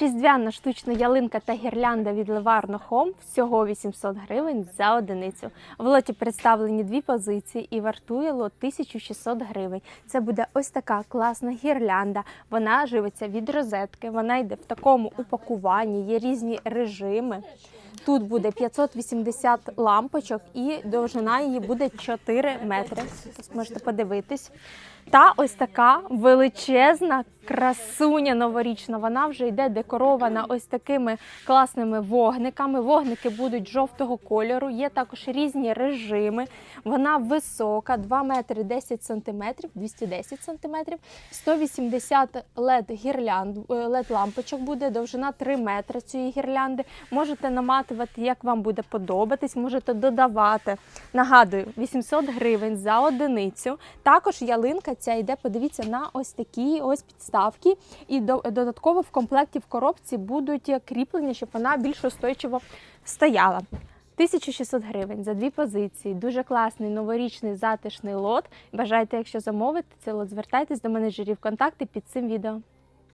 Різдвяна штучна ялинка та гірлянда від Леварно Home всього 800 гривень за одиницю. В лоті представлені дві позиції і вартує лот 1600 гривень. Це буде ось така класна гірлянда. Вона живиться від розетки, вона йде в такому упакуванні, є різні режими. Тут буде 580 лампочок і довжина її буде 4 метри. Можете подивитись. Та ось така величезна красуня новорічна. Вона вже йде декорована ось такими класними вогниками. Вогники будуть жовтого кольору. Є також різні режими. Вона висока, 2 метри 10 сантиметрів, 210 сантиметрів, 180 лед гірлянд, лед лампочок буде, довжина 3 метри цієї гірлянди. Можете наматувати, як вам буде подобатись, можете додавати. Нагадую, 800 гривень за одиницю. Також ялинка ця йде, подивіться, на ось такі ось підставки. І до- додатково в комплекті в коробці будуть кріплення, щоб вона більш устойчиво стояла. 1600 гривень за дві позиції. Дуже класний новорічний затишний лот. Бажаєте, якщо замовити цей лот, звертайтесь до менеджерів контакти під цим відео.